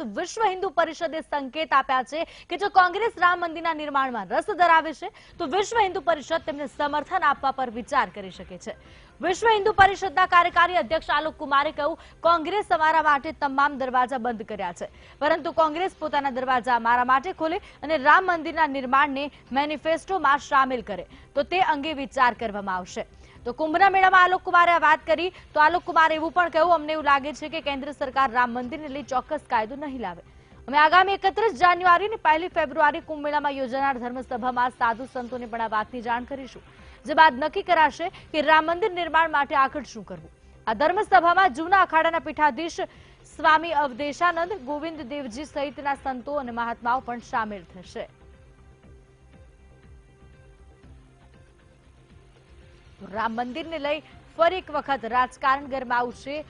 બાદ વિશ્વ હિન્દુ પરિષદે સંકેત આપ્યા છે કે જો કોંગ્રેસ રામ મંદિરના નિર્માણમાં રસ ધરાવે છે, તો વિશ્વ હિન્દુ પરિષદ તેમને સમર્થન આપવા પર વિચાર કરી શકે છે. વિશ્વ હિન્દુ પરિષદના કાર્યકારી અધ્યક્ષ આલોક કુમારે કહ્યું, કોંગ્રેસ અમારા માટે તમામ દરવાજા બંધ કર્યા છે. પરંતુ કોંગ્રેસ પોતાના દરવાજા અમારા માટે ખોલે અને રામ મંદિરના નિર્માણને મેનિફેસ્ટોમાં સામેલ કરે. તો તે અંગે વિચાર કરવામાં આવશે. તો કુંભના મેળામાં આલોક કુમારે આ વાત કરી. તો આલોક કુમારે એવું પણ કહ્યું, અમને એવું લાગે છે કે કેન્દ્ર સરકાર રામ મંદિરને લઈ ચોક્કસ કાયદો નહીં લાવે. અમે આગામી એકત્રીસ જાન્યુઆરી અને પહેલી ફેબ્રુઆરી કુંભ મેળામાં યોજાનાર ધર્મસભામાં સાધુ સંતોને પણ આ વાતની જાણ કરીશું. જે બાદ નક્કી કરાશે કે રામ મંદિર નિર્માણ માટે આગળ શું કરવું. આ ધર્મસભામાં જૂના અખાડાના પીઠાધીશ સ્વામી અવદેશાનંદ ગોવિંદ દેવજી સહિતના સંતો અને મહાત્માઓ પણ સામેલ થશે. રામ મંદિરને લઈ ફરી એક વખત રાજકારણ ગરમાવું છે.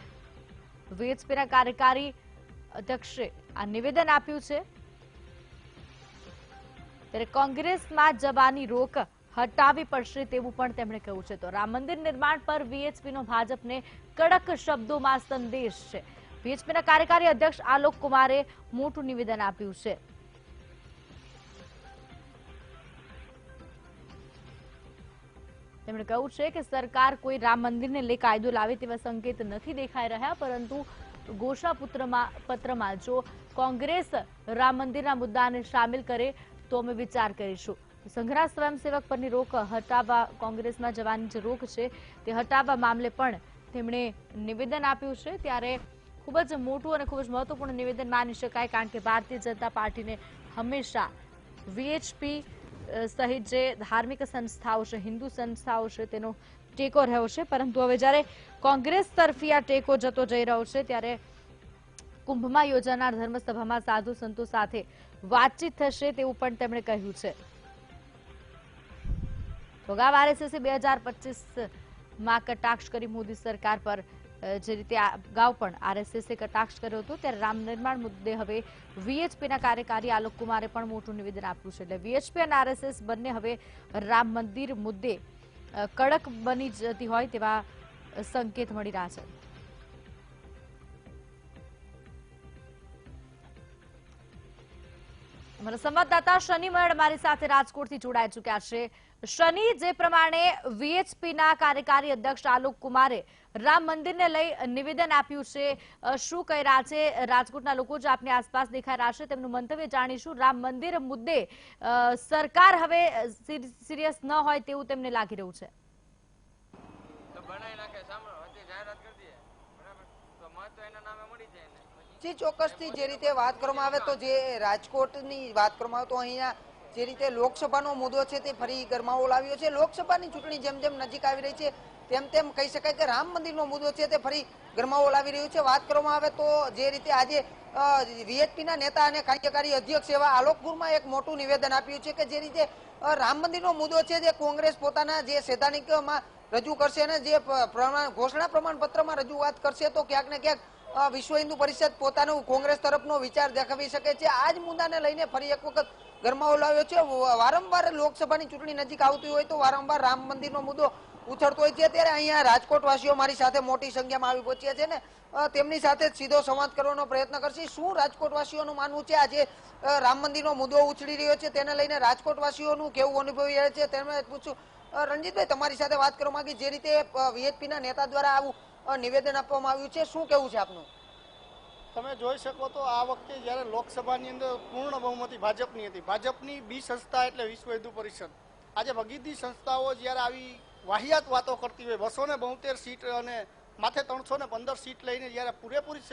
વીએચપીના કાર્યકારી અધ્યક્ષે આ નિવેદન આપ્યું છે. ત્યારે કોંગ્રેસમાં જવાની રોક હટાવી પડશે તેવું પણ તેમણે કહ્યું છે. તો રામ મંદિર નિર્માણ પર વીએચપીનો ભાજપને કડક શબ્દોમાં સંદેશ છે. વીએચપીના કાર્યકારી અધ્યક્ષ આલોક કુમારે મોટું નિવેદન આપ્યું છે. તેમણે કહ્યું છે કે સરકાર કોઈ રામ મંદિરને લઈ કાયદો લાવે તેવા સંકેત નથી દેખાઈ રહ્યા, પરંતુ ઘોષણાપત્રમાં પત્રમાં જો કોંગ્રેસ રામ મંદિરના મુદ્દાને સામેલ કરે તો અમે વિચાર કરીશું. સંઘરા સ્વયંસેવક પરની રોક હટાવવા કોંગ્રેસમાં જવાની જે રોક છે. તે હટાવવા મામલે પણ તેમણે નિવેદન આપ્યું છે. ત્યારે ખૂબ જ મોટું અને ખૂબ જ મહત્વપૂર્ણ નિવેદન માની શકાય, કારણ કે ભારતીય જનતા પાર્ટીને હંમેશા વીએચપી સહિત જે ધાર્મિક સંસ્થાઓ છે, હિન્દુ સંસ્થાઓ છે, તેનો ટેકો રહ્યો છે. પરંતુ હવે જ્યારે કોંગ્રેસ તરફી આ ટેકો જતો જઈ રહ્યો છે, ત્યારે કુંભમાં યોજાનાર ધર્મસભામાં સાધુ સંતો સાથે વાતચીત થશે તેવું પણ તેમણે કહ્યું છે. તો અગાઉ આરએસએસે બે પચીસમાં કટાક્ષ કરી મોદી સરકાર પર જે રીતે અગાઉ પણ આરએસએસે કટાક્ષ કર્યો હતો, ત્યારે રામ નિર્માણ મુદ્દે હવે વીએચપીના કાર્યકારી આલોક કુમારે પણ મોટું નિવેદન આપ્યું છે. એટલે વીએચપી અને આરએસએસ બંને હવે રામ મંદિર મુદ્દે કડક બની જતી હોય તેવા સંકેત મળી રહ્યા છે. અમારા સંવાદદાતા શનિ મરડ મારી સાથે રાજકોટથી જોડાઈ ચુક્યા છે. શનિ જે પ્રમાણે વીએચપીના કાર્યકારી અધ્યક્ષ આલોક કુમારે રામ મંદિરને લઈ નિવેદન આપ્યું છે. શું કહી રહ્યા છે? રાજકોટના લોકો જે આપની આસપાસ દેખાઈ રહ્યા છે તેમનું મંતવ્ય જાણીશું. રામ મંદિર મુદ્દે સરકાર હવે સિરિયસ ન હોય તેવું તેમને લાગી રહ્યું છે. તો બનાવી નાખે સાંભળો હજી જાહેરાત કરી દઈએ. બરાબર? તો મત તો એના નામે મળી જાય ને. પછી જે ચોક્કસથી જે રીતે વાત કરવામાં આવે તો જે રાજકોટની વાત કરવામાં આવે તો અહીંયા જે રીતે લોકસભાનો મુદ્દો છે તે ફરી ગરમાવો લાવ્યો છે. લોકસભાની ચૂંટણી જેમ જેમ નજીક આવી રહી છે, તેમ તેમ કહી શકાય કે રામ મંદિરનો મુદ્દો છે તે ફરી ગરમાવો લાવી રહ્યો છે. વાત કરવામાં આવે તો જે રીતે આજે વીએચપીના નેતા અને કાર્યકારી અધ્યક્ષ એવા આલોકપુરમાં એક મોટું નિવેદન આપ્યું છે કે જે રીતે રામ મંદિરનો મુદ્દો છે જે કોંગ્રેસ પોતાના જે સૈદ્ધાંતિકમાં રજૂ કરશે અને જે ઘોષણા પ્રમાણપત્રમાં રજૂઆત કરશે તો ક્યાંક ને ક્યાંક વિશ્વ હિન્દુ પરિષદ પોતાનું કોંગ્રેસ તરફનો વિચાર દેખાવી શકે છે. આ જ મુદ્દાને લઈને ફરી એક વખત ગરમાવો લાવ્યો છે. વારંવાર લોકસભાની ચૂંટણી નજીક આવતી હોય તો વારંવાર રામ મંદિરનો મુદ્દો ઉછળતો હોય છે. ત્યારે અહીંયા રાજકોટવાસીઓ મારી સાથે મોટી સંખ્યામાં આવી પહોંચ્યા છે ને તેમની સાથે સીધો સંવાદ કરવાનો પ્રયત્ન કરશે. શું રાજકોટવાસીઓનું માનવું છે આજે રામ મંદિરનો મુદ્દો ઉછળી રહ્યો છે? તેને લઈને રાજકોટવાસીઓનું કેવું અનુભવી રહ્યા છે? તેમને પૂછું રણજીતભાઈ, તમારી સાથે વાત કરવા માંગી. જે રીતે વીએચપીના નેતા દ્વારા આવું નિવેદન આપવામાં આવ્યું છે, શું કેવું છે આપનું? તમે જોઈ શકો તો આ વખતે જ્યારે લોકસભાની અંદર પૂર્ણ બહુમતી ભાજપની હતી. ભાજપની બી સંસ્થા એટલે વિશ્વ હિન્દુ પરિષદ. આજે ભગીતી સંસ્થાઓ જ્યારે આવી વાહિયાત વાતો કરતી હોય, બસો ને બોતેર સીટ અને માથે ત્રણસો ને પંદર સીટ લઈને જ્યારે પૂરેપૂરી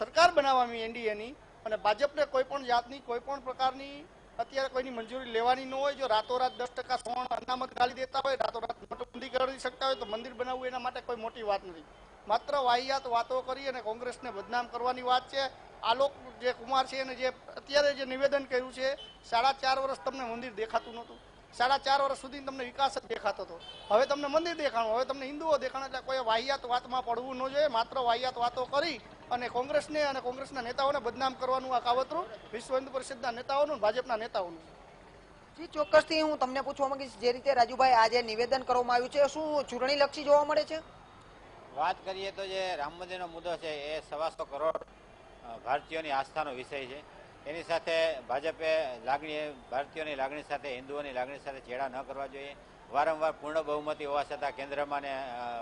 સરકાર બનાવવાની એનડીએની અને ભાજપને કોઈ પણ જાતની, કોઈ પણ પ્રકારની અત્યારે કોઈની મંજૂરી લેવાની ન હોય, જો રાતોરાત દસ ટકા સોણ અનામત ગાળી દેતા હોય, રાતોરાત કરી શકતા હોય તો મંદિર બનાવવું એના માટે કોઈ મોટી વાત નથી. માત્ર વાહિયાત વાતો કરી અને કોંગ્રેસને બદનામ કરવાની વાત છે. આલોક જે કુમાર છે અને જે અત્યારે જે નિવેદન કર્યું છે, સાડા ચાર વર્ષ તમને મંદિર દેખાતું નહોતું. સાડા ચાર વર્ષ સુધી તમને વિકાસ જ દેખાતો હતો. હવે તમને મંદિર દેખાણું, હવે તમને હિન્દુઓ દેખાણ, એટલે કોઈ વાહિયાત વાતમાં પડવું ન જોઈએ. માત્ર વાહિયાત વાતો કરી અને કોંગ્રેસને અને કોંગ્રેસના નેતાઓને બદનામ કરવાનું આ કાવતરું. વિશ્વ હિન્દુ પરિષદના નેતાઓનું ભાજપના નેતાઓનું. જી, ચોક્કસથી હું તમને પૂછવા માંગીશ, જે રીતે રાજુભાઈ આજે નિવેદન કરવામાં આવ્યું છે, શું ચૂંટણી લક્ષી જોવા મળે છે? વાત કરીએ તો જે રામ મંદિરનો મુદ્દો છે, એ સવાસો કરોડ ભારતીયોની આસ્થાનો વિષય છે. એની સાથે ભાજપે લાગણી, ભારતીયોની લાગણી સાથે, હિન્દુઓની લાગણી સાથે ચેડા ન કરવા જોઈએ. વારંવાર પૂર્ણ બહુમતી હોવા છતાં કેન્દ્રમાં અને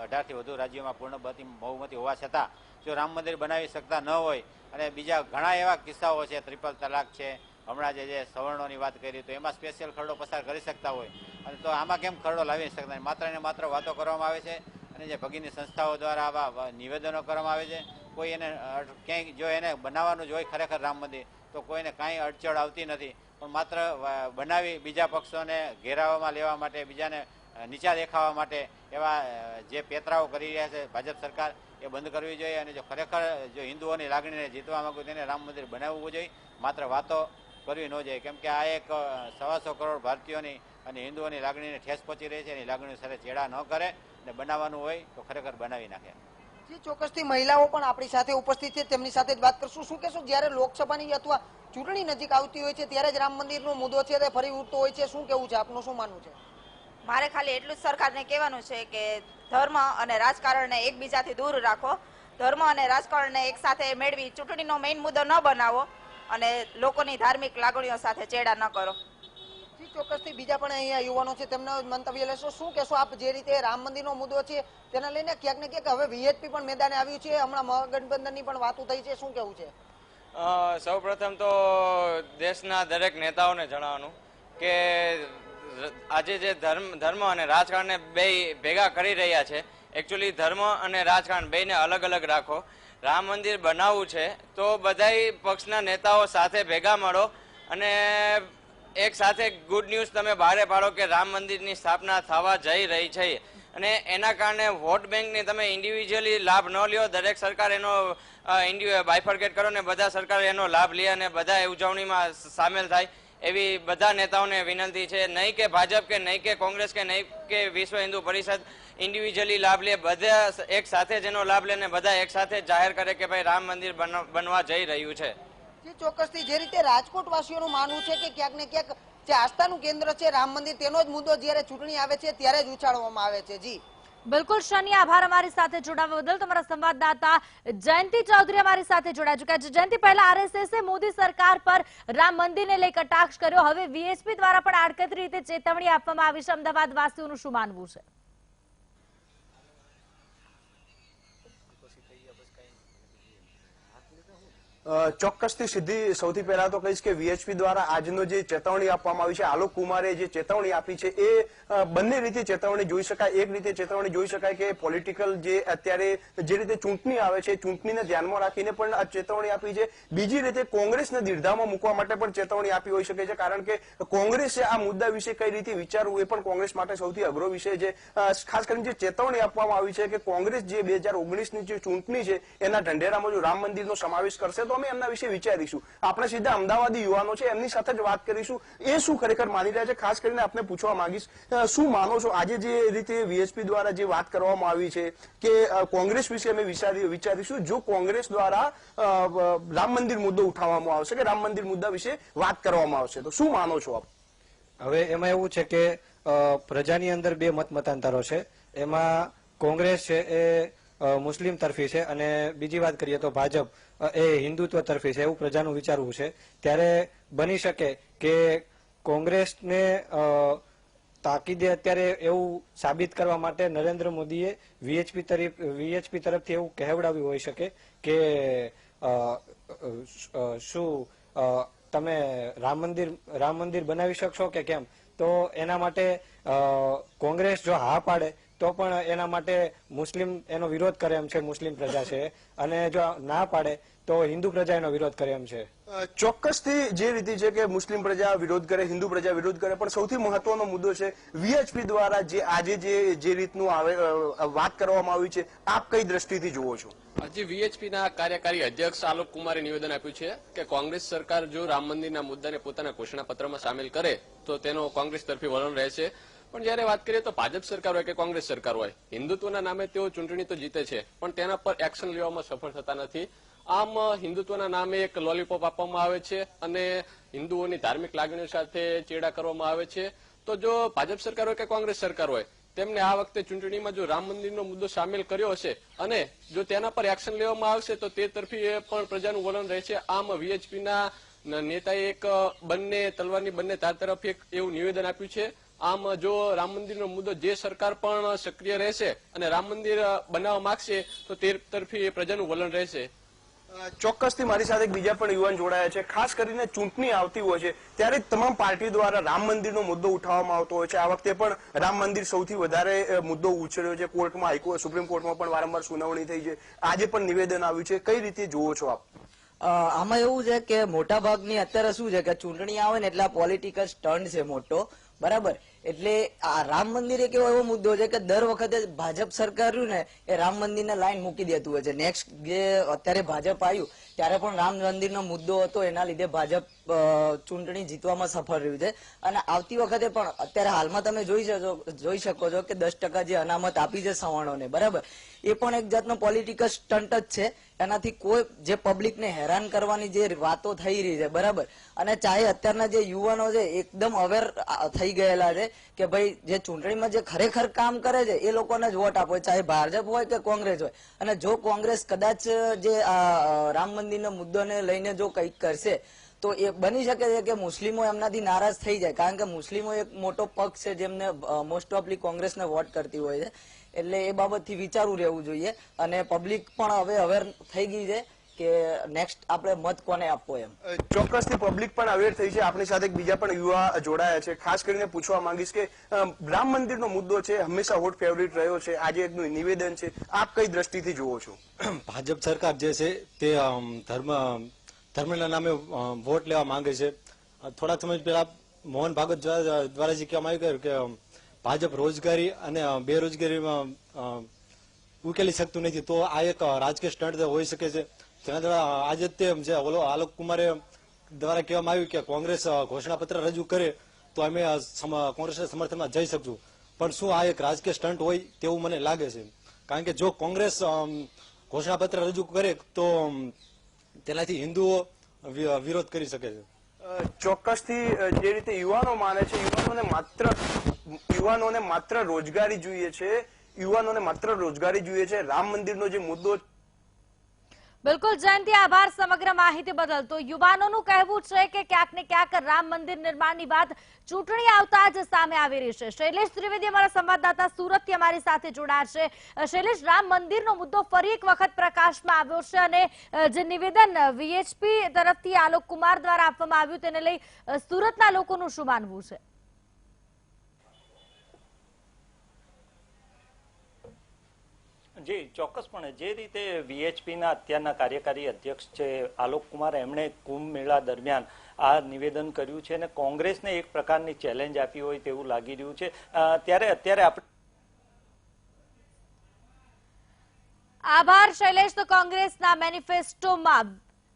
અઢારથી વધુ રાજ્યોમાં પૂર્ણ બહુમતી હોવા છતાં જો રામ મંદિર બનાવી શકતા ન હોય અને બીજા ઘણા એવા કિસ્સાઓ છે, ત્રિપલ તલાક છે હમણાં જે જે સવર્ણોની વાત કરી, તો એમાં સ્પેશિયલ ખરડો પસાર કરી શકતા હોય. અને તો આમાં કેમ ખરડો લાવી શકતા? માત્ર ને માત્ર વાતો કરવામાં આવે છે અને જે ભગીની સંસ્થાઓ દ્વારા આવા નિવેદનો કરવામાં આવે છે, કોઈ એને ક્યાંય જો એને બનાવવાનું જ હોય ખરેખર રામ મંદિર, તો કોઈને કાંઈ અડચણ આવતી નથી. પણ માત્ર બનાવી બીજા પક્ષોને ઘેરાવામાં લેવા માટે, બીજાને નીચા દેખાવા માટે એવા જે પેતરાઓ કરી રહ્યા છે ભાજપ સરકાર, એ બંધ કરવી જોઈએ. અને જો ખરેખર જો હિન્દુઓની લાગણીને જીતવા માંગુ, તેને રામ મંદિર બનાવવું જોઈએ. માત્ર વાતો કરવી ન જોઈએ કેમ કે આ એક સવાસો કરોડ ભારતીયોની અને હિન્દુઓની લાગણીને ઠેસ પહોંચી રહી છે એની લાગણીઓ સાથે ચેડા ન કરે અને બનાવવાનું હોય તો ખરેખર બનાવી નાખે. જે ચોક્કસથી મહિલાઓ પણ આપણી સાથે ઉપસ્થિત છે તેમની સાથે જ વાત કરશું. શું કહેશો જ્યારે લોકસભાની અથવા ચૂંટણી નજીક આવતી હોય છે ત્યારે જ રામ મંદિરનો મુદ્દો છે તે ફરી ઉઠતો હોય છે? શું કેવું છે? આપનું શું માનવું છે? મારે ખાલી એટલું જ સરકારને કહેવાનું છે કે ધર્મ અને રાજકારણને એકબીજાથી દૂર રાખો. ધર્મ અને રાજકારણને એકસાથે મેળવી. ચૂંટણીનો મેઇન મુદ્દો ન બનાવો. અને લોકોની ધાર્મિક લાગણીઓ સાથે ચેડા ન કરો. ચોક્કસથી. બીજા પણ અહીંયા યુવાનો છે તેમના મંતવ્ય લેશો. શું કહેશો? આપ જે રીતે રામ મંદિરનો મુદ્દો છે તેના લઈને ક્યાંક ને ક્યાંક હવે વીએચપી પણ મેદાને આવ્યું છે. હમણાં મહાગઠબંધનની પણ વાતો થઈ છે. શું કેવું છે? સૌ પ્રથમ તો દેશના દરેક નેતાઓને જણાવવાનું કે આજે જે ધર્મ ધર્મ અને રાજકારણને બે ભેગા કરી રહ્યા છે એકચ્યુઅલી ધર્મ અને રાજકારણ બેને અલગ અલગ રાખો. રામ મંદિર બનાવવું છે, તો બધાય પક્ષના નેતાઓ સાથે ભેગા મળો અને એક સાથે ગુડ ન્યૂઝ તમે બહાર પાડો કે રામ મંદિરની સ્થાપના થવા જઈ રહી છે. અને એના કારણે વોટ બેંકને તમે ઇન્ડિવિજ્યુઅલી લાભ ન લ્યો, દરેક સરકાર એનો બાયફર્કેટ કરો ને બધા સરકાર એનો લાભ લે અને બધા ઉજવણીમાં સામેલ થાય. એવી બધા નેતાઓને વિનંતી છે, નહીં કે ભાજપ કે નહીં કે કોંગ્રેસ કે નહીં કે વિશ્વ હિન્દુ પરિષદ ઇન્ડિવિજ્યુઅલી લાભ લે, બધા એક સાથે જેનો લાભ લે ને બધા એક સાથે જાહેર કરે કે ભાઈ રામ મંદિર બન- બનવા જઈ રહ્યું છે. ચોક્કસથી જે રીતે રાજકોટ વાસીઓનું માનવું છે કે ક્યાંક ને ક્યાંક જે આસ્થાનું કેન્દ્ર છે રામ મંદિર, તેનો જ મુદ્દો જ્યારે ચૂંટણી આવે છે ત્યારે જ ઉછાળવામાં આવે છે. જી. બિલકુલ શની, આભાર અમારી સાથે જોડાવા બદલ. તમારા સંવાદદાતા જયંતિ ચૌધરી અમારી સાથે જોડાઈ ચુક્યા છે. જયંતિ, પહેલા આરએસએસે મોદી સરકાર પર રામ મંદિરને લઈ કટાક્ષ કર્યો. હવે વીએસપી દ્વારા પણ આડકતરી રીતે ચેતવણી આપવામાં આવી છે. અમદાવાદ વાસીઓનું શું માનવું છે? ચોક્કસથી સીધી સૌથી પહેલા તો કહીશ કે વીએચપી દ્વારા આજનો જે ચેતવણી આપવામાં આવી છે આલોક કુમારે જે ચેતવણી આપી છે, એ બંને રીતે ચેતવણી જોઈ શકાય. એક રીતે ચેતવણી જોઈ શકાય કે પોલિટિકલ જે અત્યારે જે રીતે ચૂંટણી આવે છે, ચૂંટણીને ધ્યાનમાં રાખીને પણ આ ચેતવણી આપી છે. બીજી રીતે કોંગ્રેસને દિર્ધામાં મૂકવા માટે પણ ચેતવણી આપી હોઈ શકે છે, કારણ કે કોંગ્રેસે આ મુદ્દા વિશે કઈ રીતે વિચારવું એ પણ કોંગ્રેસ માટે સૌથી અઘરો વિષય છે. ખાસ કરીને જે ચેતવણી આપવામાં આવી છે કે કોંગ્રેસ જે બે હજાર ઓગણીસની જે ચૂંટણી છે, એના ઢંઢેરામાં જો રામ મંદિરનો સમાવેશ કરશે તો અમે એમના વિશે વિચારીશું. આપણે સીધા અમદાવાદી યુવાનો છે, એમની સાથે જ વાત કરીશું. એ શું ખરેખર માની રહ્યા છે? ખાસ કરીને આપને પૂછવા માંગીશ શું માનો છો? આજે જે રીતે વીએસપી દ્વારા જે વાત કરવામાં આવી છે કે કોંગ્રેસ વિશે અમે વિચારી, વિચારીશું, જો કોંગ્રેસ દ્વારા રામ મંદિર મુદ્દો ઉઠાવવામાં આવશે કે રામ મંદિર મુદ્દા વિશે વાત કરવામાં આવશે, તો શું માનો છો આપ? હવે એમાં એવું છે કે પ્રજાની અંદર બે મત મતાંતરો છે. એમાં કોંગ્રેસ છે એ મુસ્લિમ તરફી છે અને બીજી વાત કરીએ તો ભાજપ. એ હિન્દુત્વ તરફી છે, એવું પ્રજાનું વિચારવું છે. ત્યારે બની શકે કે કોંગ્રેસને તાકીદે અત્યારે એવું સાબિત કરવા માટે નરેન્દ્ર મોદીએ વીએચપી તરફ વીએચપી તરફથી એવું કહેવડાવ્યું હોઈ શકે કે શું તમે રામ મંદિર રામ મંદિર બનાવી શકશો કે કેમ? તો એના માટે કોંગ્રેસ જો હા પાડે તો પણ એના માટે મુસ્લિમ એનો વિરોધ કરે એમ છે મુસ્લિમ પ્રજા છે. અને જો ના પાડે તો હિન્દુ પ્રજા એનો વિરોધ કરે એમ છે. ચોક્કસથી જે રીતે છે કે મુસ્લિમ પ્રજા વિરોધ કરે હિન્દુ પ્રજા વિરોધ કરે પણ સૌથી મહત્વનો મુદ્દો છે વીએચપી દ્વારા જે આજે જે જે રીતનું આવે વાત કરવામાં આવી છે આપ કઈ દ્રષ્ટિથી જુઓ છો? આજે વીએચપીના કાર્યકારી અધ્યક્ષ આલોક કુમારે નિવેદન આપ્યું છે કે કોંગ્રેસ સરકાર જો રામ મંદિરના મુદ્દાને પોતાના ઘોષણાપત્રમાં સામેલ કરે તો તેનો કોંગ્રેસ તરફી વલણ રહેશે. પણ જયારે વાત કરીએ તો ભાજપ સરકાર હોય કે કોંગ્રેસ સરકાર હોય, હિન્દુત્વના નામે તેઓ ચૂંટણી તો જીતે છે, પણ તેના પર એક્શન લેવામાં સફળ થતા નથી. આમ, હિન્દુત્વના નામે એક લોલીપોપ આપવામાં આવે છે અને હિન્દુઓની ધાર્મિક લાગણીઓ સાથે ચેડા કરવામાં આવે છે. તો જો ભાજપ સરકાર હોય કે કોંગ્રેસ સરકાર હોય, તેમને આ વખતે ચૂંટણીમાં જો રામ મંદિરનો મુદ્દો સામેલ કર્યો હશે અને જો તેના પર એક્શન લેવામાં આવશે, તો તે તરફી પણ પ્રજાનું વલણ રહેશે. આમ, વીએચપીના નેતાએ એક બંને, તલવારની બંને તાર તરફ એક એવું નિવેદન આપ્યું છે. આમ જો રામ મંદિરનો મુદ્દો જે સરકાર પણ સક્રિય રહેશે અને રામ મંદિર બનાવવા માંગશે તો તે તરફી પ્રજાનું વલણ રહેશે. ચોક્કસથી મારી સાથે એક બીજા પણ યુવાન જોડાયા છે. ખાસ કરીને ચૂંટણી આવતી હોય છે ત્યારે તમામ પાર્ટી દ્વારા રામ મંદિરનો મુદ્દો ઉઠાવવામાં આવતો હોય છે. આ વખતે પણ રામ મંદિર સૌથી વધારે મુદ્દો ઉછળ્યો છે. કોર્ટમાં હાઈકોર્ટ સુપ્રીમ કોર્ટમાં પણ વારંવાર સુનાવણી થઈ છે. આજે પણ નિવેદન આવ્યું છે. કઈ રીતે જુઓ છો આપ? આમાં એવું છે કે મોટા ભાગની અત્યારે શું છે કે ચૂંટણી આવે ને એટલે પોલિટિકલ સ્ટન્ટ છે મોટો. બરાબર? એટલે આ રામ મંદિર એક એવો એવો મુદ્દો છે કે દર વખતે ભાજપ સરકાર રહ્યું ને, એ રામ મંદિરને લાઈન મૂકી દેતું હોય છે. નેક્સ્ટ જે અત્યારે ભાજપ આવ્યું, ત્યારે પણ રામ મંદિરનો મુદ્દો હતો, એના લીધે ભાજપ ચૂંટણી જીતવામાં સફળ રહ્યું છે. અને આવતી વખતે પણ, અત્યારે હાલમાં તમે જોઈ શકો જોઈ શકો છો કે દસ ટકા જે અનામત આપી છે સવર્ણોને બરાબર? એ પણ એક જાતનો પોલિટિકલ સ્ટન્ટ જ છે. એનાથી કોઈ, જે પબ્લિકને હેરાન કરવાની જે વાતો થઈ રહી છે, બરાબર? અને ચાહે અત્યારના જે યુવાનો છે, એકદમ અવેર થઈ ગયેલા છે કે ભાઈ, જે ચૂંટણીમાં જે ખરેખર કામ કરે છે, એ લોકોને જ વોટ આપો, ચાહે ભાજપ હોય કે કોંગ્રેસ હોય. અને જો કોંગ્રેસ કદાચ જે રામ મંદિરના મુદ્દોને લઈને જો કંઈક કરશે, તો એ બની શકે છે કે મુસ્લિમો એમનાથી નારાજ થઈ જાય. કારણ કે મુસ્લિમો એક મોટો પક્ષ છે જેમને મોસ્ટ ઓફલી કોંગ્રેસને વોટ કરતી હોય છે. એટલે એ બાબતથી વિચારવું રહેવું જોઈએ. અને પબ્લિક પણ હવે અવેર થઈ ગઈ છે કે નેક્સ્ટ આપણે મત કોને આપવો એમ? ચોક્કસથી પબ્લિક પણ અવેર થઈ છે. આપણી સાથે એક બીજા પણ યુવા જોડાયા છે. ખાસ કરીને પૂછવા માંગીશ કે રામ મંદિરનો મુદ્દો છે હંમેશા હોટ ફેવરિટ રહ્યો છે. આજે એકનું નિવેદન છે. આપ કઈ દ્રષ્ટિથી જુઓ છો? ભાજપ સરકાર જે છે તે ધર્મ ધર્મના નામે વોટ લેવા માંગે છે. થોડા સમય પહેલા મોહન ભાગવત દ્વારા દ્વારા જે કહેવામાં આવ્યું કે ભાજપ રોજગારી અને બેરોજગારીમાં ઉકેલી શકતું નથી. તો આ એક રાજકીય સ્ટન્ટ હોઈ શકે છે. તેના દ્વારા આજે જ આલોક કુમારે દ્વારા કહેવામાં આવ્યું કે કોંગ્રેસ ઘોષણાપત્ર રજૂ કરે તો અમે કોંગ્રેસના સમર્થનમાં જઈ શકશું. પણ શું આ એક રાજકીય સ્ટન્ટ હોય તેવું મને લાગે છે. કારણ કે જો કોંગ્રેસ ઘોષણાપત્ર રજૂ કરે તો તેનાથી હિન્દુઓ વિરોધ કરી શકે છે. ચોક્કસથી જે રીતે યુવાનો માને છે, યુવાનોને માત્ર યુવાનોને માત્ર રોજગારી જોઈએ છે, યુવાનોને માત્ર રોજગારી જોઈએ છે. રામ મંદિરનો જે મુદ્દો બિલકુલ જયંતિ, આભાર સમગ્ર માહિતી બદલ. તો યુવાનોનું કહેવું છે કે ક્યાંક ને ક્યાંક રામ મંદિર નિર્માણની વાત ચૂંટણી આવતા જ સામે આવી રહી છે. શૈલેષ ત્રિવેદી અમારા સંવાદદાતા સુરતથી અમારી સાથે જોડાયા છે. શૈલેષ, રામ મંદિરનો મુદ્દો ફરી એક વખત પ્રકાશમાં આવ્યો છે અને જે નિવેદન વીએચપી તરફથી આલોક કુમાર દ્વારા આપવામાં આવ્યું, તેને લઈ સુરતના લોકોનું શું માનવું છે? જી, ચોક્કસપણે. જે રીતે વીએચપીના અત્યારના કાર્યકારી અધ્યક્ષ છે આલોક કુમાર એમણે કુંભ મેળા દરમિયાન આ નિવેદન કર્યું છે અને કોંગ્રેસને એક પ્રકારની ચેલેન્જ આપી હોય તેવું લાગી રહ્યું છે. ત્યારે અત્યારે આપણે આભાર શૈલેષ. તો કોંગ્રેસના મેનિફેસ્ટોમાં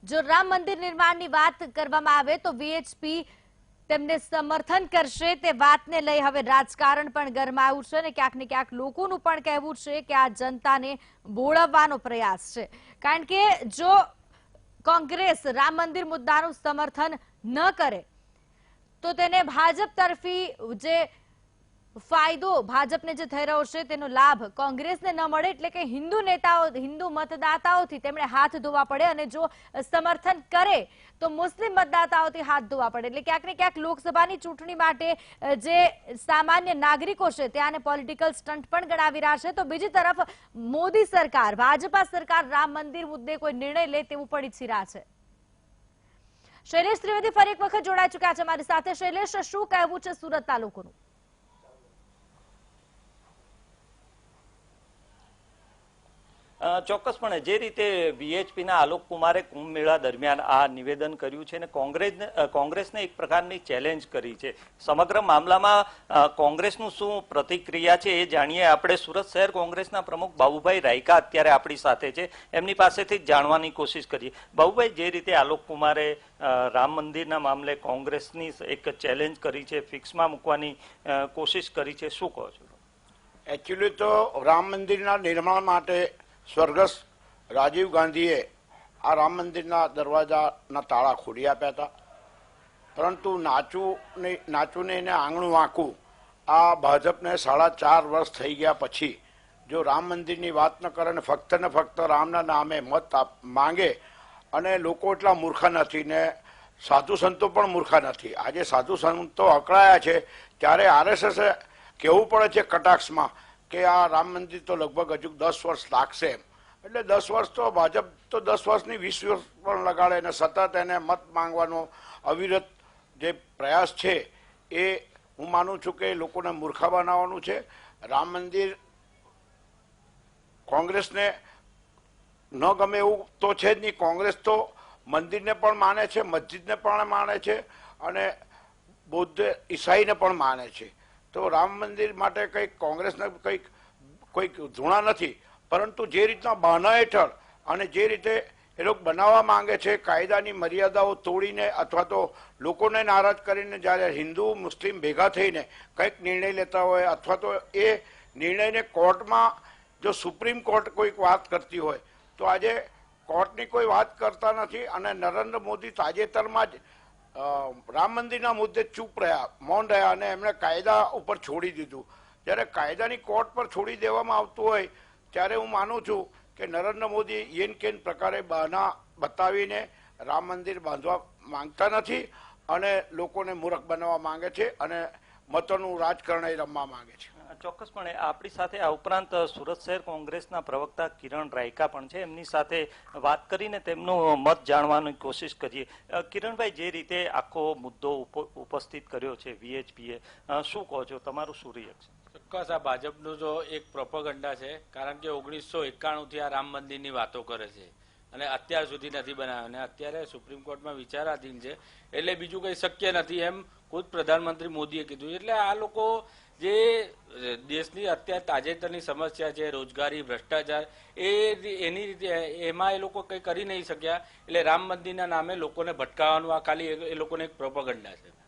જો રામ મંદિર નિર્માણની વાત કરવામાં આવે તો વીએચપી તેમને સમર્થન કરશે તે વાતને લઈ હવે રાજકારણ પણ ગરમાયું છે અને ક્યાંક ને ક્યાંક લોકોનું પણ કહેવું છે કે આ જનતાને બોળવવાનો પ્રયાસ છે. કારણ કે જો કોંગ્રેસ રામ મંદિર મુદ્દાનું સમર્થન ન કરે, તો તેને ભાજપ તરફી જે ફાયદો ભાજપને જે થઈ રહ્યો છે, તેનો લાભ કોંગ્રેસને ન મળે એટલે કે હિન્દુ નેતાઓ, હિન્દુ મતદાતાઓથી તેમણે હાથ ધોવા પડે અને જો સમર્થન કરે, તો મુસ્લિમ મતદાતાઓથી હાથ ધોવા પડે. એટલે ક્યાંક ને ક્યાંક લોકસભાની ચૂંટણી માટે જે સામાન્ય નાગરિકો છે, ત્યાંને પોલિટિકલ સ્ટન્ટ પણ ગણાવી રહ્યા છે. તો બીજી તરફ મોદી સરકાર, ભાજપા સરકાર રામ મંદિર મુદ્દે કોઈ નિર્ણય લે તેવું પણ ઈચ્છી રહ્યા છે. શૈલેષ ત્રિવેદી ફરી એક વખત જોડાઈ ચુક્યા છે મારી સાથે. શૈલેષ, શું કહેવું છે સુરતના લોકોનું ચોક્કસપણે જે રીતે વીએચપીના આલોક કુમારે કુંભ મેળા દરમિયાન આ નિવેદન કર્યું છે અને કોંગ્રેસને કોંગ્રેસને એક પ્રકારની ચેલેન્જ કરી છે. સમગ્ર મામલામાં કોંગ્રેસનું શું પ્રતિક્રિયા છે એ જાણીએ. આપણે સુરત શહેર કોંગ્રેસના પ્રમુખ બાબુભાઈ રાયકા અત્યારે આપણી સાથે છે. એમની પાસેથી જાણવાની કોશિશ કરીએ. બાબુભાઈ, જે રીતે આલોક કુમારે રામ મંદિરના મામલે કોંગ્રેસની એક ચેલેન્જ કરી છે, ફિક્સમાં મૂકવાની કોશિશ કરી છે, શું કહો છો? એકચ્યુઅલી તો રામ મંદિરના નિર્માણ માટે સ્વર્ગસ્થ રાજીવ ગાંધીએ આ રામ મંદિરના દરવાજાના તાળા ખોલી આપ્યા હતા. પરંતુ નાચું નાચુને એને આંગણું આંકું, આ ભાજપને સાડા ચાર વર્ષ થઈ ગયા પછી જો રામ મંદિરની વાત ન કરે ને ફક્ત ને ફક્ત રામના નામે મત માંગે અને લોકો એટલા મૂર્ખા નથી ને સાધુ સંતો પણ મૂર્ખા નથી. આજે સાધુ સંતો અકળાયા છે, ત્યારે આરએસએસ કહેવું પડે છે કટાક્ષમાં? કે આ રામ મંદિર તો લગભગ હજુ દસ વર્ષ લાગશે એટલે દસ વર્ષ તો ભાજપ તો દસ વર્ષની વીસ વર્ષ પણ લગાડે અને સતત એને મત માંગવાનો અવિરત જે પ્રયાસ છે એ હું માનું છું કે લોકોને મૂર્ખા બનાવવાનું છે. રામ મંદિર કોંગ્રેસને ન ગમે એવું તો છે જ નહીં. કોંગ્રેસ તો મંદિરને પણ માને છે, મસ્જિદને પણ માને છે અને બૌદ્ધ ઈસાઈને પણ માને છે. તો રામ મંદિર માટે કંઈક કોંગ્રેસને કંઈક, કોઈક ધૂણા નથી. પરંતુ જે રીતના બહાના હેઠળ અને જે રીતે એ લોકો બનાવવા માંગે છે, કાયદાની મર્યાદાઓ તોડીને અથવા તો લોકોને નારાજ કરીને જ્યારે હિન્દુ, મુસ્લિમ ભેગા થઈને કંઈક નિર્ણય લેતા હોય અથવા તો એ નિર્ણયને કોર્ટમાં જો સુપ્રીમ કોર્ટ કોઈક વાત કરતી હોય, તો આજે કોર્ટની કોઈ વાત કરતા નથી અને નરેન્દ્ર મોદી તાજેતરમાં જ રામ મંદિરના મુદ્દે ચૂપ રહ્યા, મૌન રહ્યા અને એમણે કાયદા ઉપર છોડી દીધું. જ્યારે કાયદાની કોર્ટ પર છોડી દેવામાં આવતું હોય, ત્યારે હું માનું છું કે નરેન્દ્ર મોદી યેન કેન પ્રકારે બહાના બતાવીને રામ મંદિર બાંધવા માંગતા નથી અને લોકોને મૂર્ખ બનાવવા માંગે છે અને મતોનું રાજકારણ એ રમવા માંગે છે. ચોક્કસપણે આપણી સાથે આ ઉપરાંત સુરત શહેર કોંગ્રેસના પ્રવક્તા કિરણ રાયકા પણ છે. એમની સાથે વાત કરીને તેમનો મત જાણવાની કોશિશ કરીએ. કિરણભાઈ, જે રીતે આખો મુદ્દો ઉપ- ઉપસ્થિત કર્યો છે વીએચપીએ શું કહો છો? તમારું શું રિએક્શન ચોક્કસ, આ ભાજપનું જો એક પ્રોપોગંડા છે, કારણ કે ઓગણીસો એકાણુંથી આ રામ મંદિરની વાતો કરે છે. અને અત્યાર સુધી નથી બનાવ્યો. અને અત્યારે સુપ્રીમ કોર્ટમાં વિચારાધીન છે. એટલે બીજું કંઈ શક્ય નથી એમ ખુદ પ્રધાનમંત્રી મોદીએ કીધું. એટલે આ લોકો જે દેશની અત્યારે તાજેતરની સમસ્યા છે, રોજગારી, ભ્રષ્ટાચાર, એ એની રીતે, એમાં એ લોકો કંઈ કરી નહીં શક્યા. એટલે રામ મંદિરના નામે લોકોને ભટકાવવાનું, આ ખાલી એ- લોકોને એક પ્રોપગંડા છે.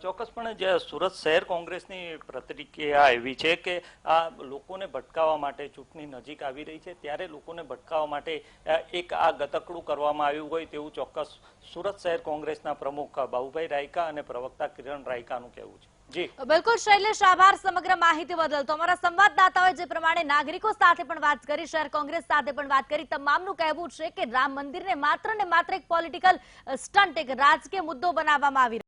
ચોક્કસપણે જે સુરત શહેર કોંગ્રેસની પ્રતિક્રિયા એવી છે કે આ લોકોને ભટકાવવા માટે ચૂંટણી નજીક આવી રહી છે, ત્યારે લોકોને ભટકાવવા માટે એક આ ગતકડું કરવામાં આવ્યું હોય તેવું ચોક્કસ સુરત શહેર કોંગ્રેસના પ્રમુખ બાબુભાઈ રાયકા અને પ્રવક્તા કિરણ રાયકાનું કહેવું છે. બિલકુલ શૈલેષ, આભાર સમગ્ર માહિતી બદલ. તો અમારા સંવાદદાતાઓએ જે પ્રમાણે નાગરિકો સાથે પણ વાત કરી, શહેર કોંગ્રેસ સાથે પણ વાત કરી, તમામનું કહેવું છે કે રામ મંદિરને માત્ર ને માત્ર એક પોલિટિકલ સ્ટન્ટ એક રાજકીય મુદ્દો બનાવવામાં આવી